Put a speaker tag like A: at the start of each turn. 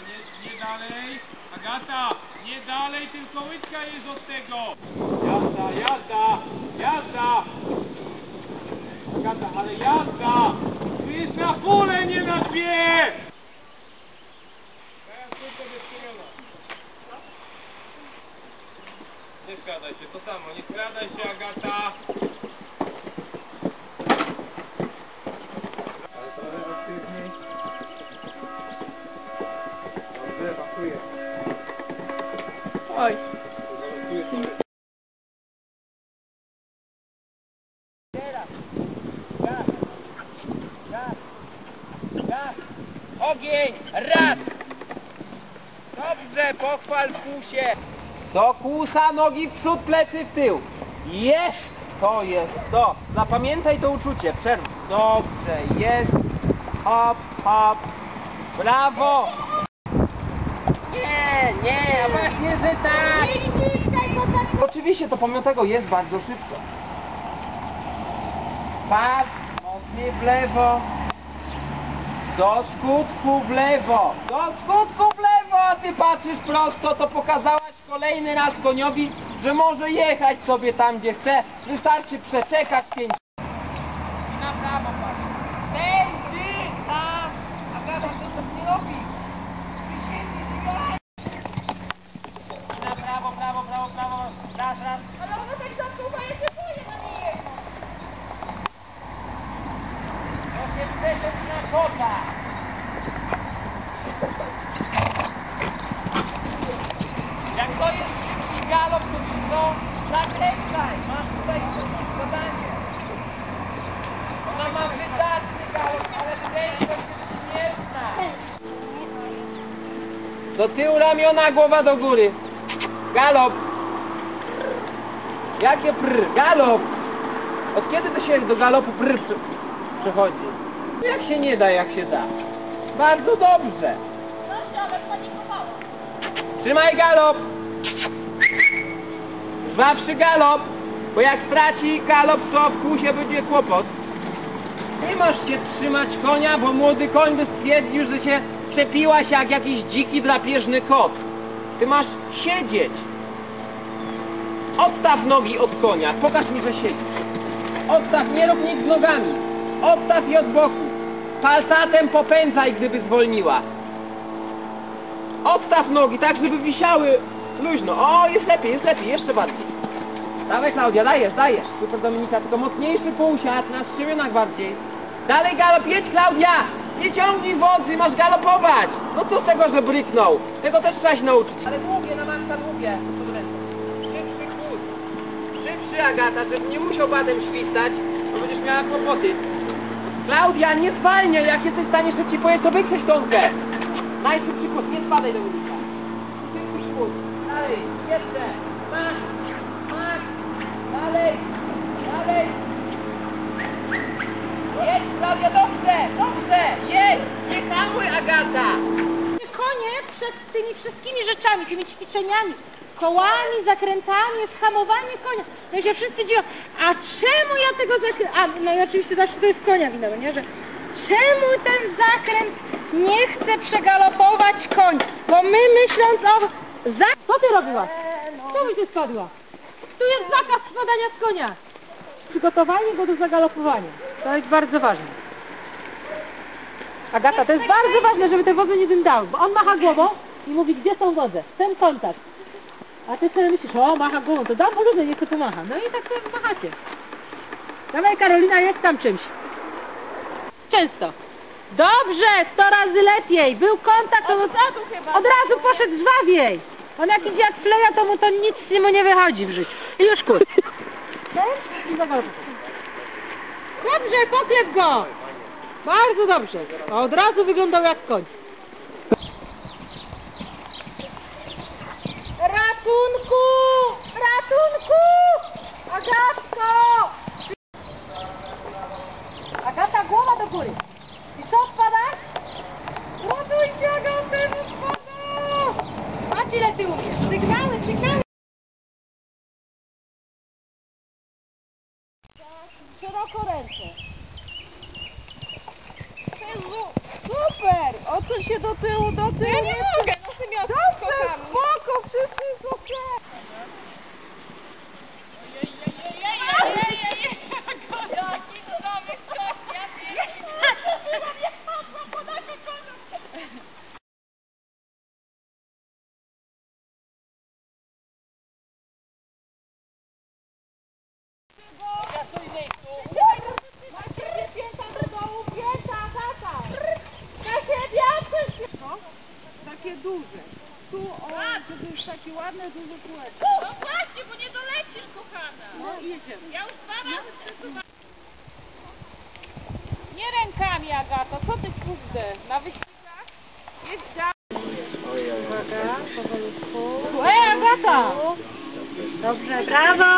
A: nie, nie dalej. Agata, nie dalej, tylko łydka jest od tego. Jazda, jazda, jazda. Agata, ale jazda. Ogień! Raz! Dobrze, pochwal kusie!
B: Do kłusa nogi w przód, plecy w tył. Jest! To jest to. Zapamiętaj to uczucie. Przerw. Dobrze, jest. Hop, hop. Brawo! Nie, nie, właśnie, że tak. Oczywiście to pomimo tego jest bardzo szybko. Patrz, mocniej w lewo. Do skutku w lewo. Do skutku w lewo, a ty patrzysz prosto, to pokazałaś kolejny raz koniowi, że może jechać sobie tam, gdzie chce. Wystarczy przeczekać pięć. I na prawo patrz. Tej, ty, tam. Agata, co to nie robi? Ty siedzi, ty gadaj. I Na prawo, prawo, prawo. Raz, raz. Ale ona tak zasuwa, ja się boję na nie jechać. To się przeszedł na kota. Jak to jest szybki galop, to co? Zakręcaj! Masz tutaj zadanie. Ona ma wydatny galop, ale prędkość jest śmiertna.
A: Do tyłu ramiona, głowa do góry. Galop. Jakie prr? Galop. Od kiedy to się do galopu prr przechodzi? Jak się nie da, jak się da. Bardzo dobrze. Trzymaj galop. Zawsze galop. Bo jak straci galop, to w kłusie będzie kłopot. Nie masz się trzymać konia, bo młody koń by stwierdził, że się przepiłaś jak jakiś dziki drapieżny kot. Ty masz siedzieć. Odstaw nogi od konia. Pokaż mi, że siedzisz. Odstaw, nie rób nic z nogami. Odstaw je od boku. Palcatem popędzaj, gdyby zwolniła. Odstaw nogi, tak żeby wisiały luźno. O, jest lepiej, jest lepiej, jeszcze bardziej. Dawaj Klaudia, dajesz, dajesz. Super Dominika, tylko mocniejszy półsiad na strzemionach bardziej. Dalej galop, jedź Klaudia! Nie ciągnij wodzy, masz galopować! No co z tego, że bryknął? Tego też trzeba się nauczyć. Ale długie, na maksa długie. Agata, żeby nie musiał badem świstać, bo będziesz miała kłopoty. Klaudia, nie zwalniaj, jak jesteś w stanie szybciej pojeść, to wykrzeć gąskę. Najszybszy chód, nie spadaj do ulica. Szybszy chód. Dalej, jeszcze. Masz, masz. Dalej, dalej. Jedź, Klaudia, dobrze, dobrze, jedź, nie hamuj, Agata.
C: Konie przed tymi wszystkimi rzeczami, tymi ćwiczeniami, kołami, zakrętami, jest hamowanie konia. No i się wszyscy dziwią, a czemu ja tego zakręt... A, no i oczywiście zawsze to jest konia wina, nie? Że czemu ten zakręt nie chce przegalopować koń? Bo my myśląc o... Za... Co ty robiłaś? Co mi się spadła? Tu jest zakaz spadania z konia. Przygotowanie go do zagalopowania. To jest bardzo ważne. Agata, to jest bardzo ważne, żeby te wodze nie dyndały, bo on macha głową i mówi, gdzie są wodze, ten kontakt. A ty sobie myślisz, o, macha głową, to dam wodze, niech to pomacha. No i tak sobie machacie. Dawaj Karolina, jest tam czymś. Często. Dobrze, 100 razy lepiej. Był kontakt, to od, od razu poszedł żwawiej. On jak idzie jak fleja, to mu to nic mu nie wychodzi w życiu. I już kur. Dobrze, poklep go. Bardzo dobrze. A od razu wyglądał jak koń. Ratunku! Ratunku! Agatko! Agata, głowa do góry. I co spadasz? Ratujcie Agatę, bo spada! Patrz ile ty Sygnały, sygnały. Szeroko ręce.
D: Super! Odsuń się do tyłu, do tyłu. Ja nie mogę, no ty mnie Dobrze, spoko, wszyscy super. Na siebie pięta do dołu, pięta, tata. Na siebie, odsuń się.
C: Takie duże. Tu, o, żeby już takie ładne, duże kółeczko.
D: No właśnie, bo nie dolecisz, kochana.
C: No jedziemy.
D: Ja już dwa razy przesuwam. Nie rękami, Agato, co ty kurde? Na wyścigach? Jest za...
C: Uwaga, powolutku. Ej, Agata! Dobrze, brawo!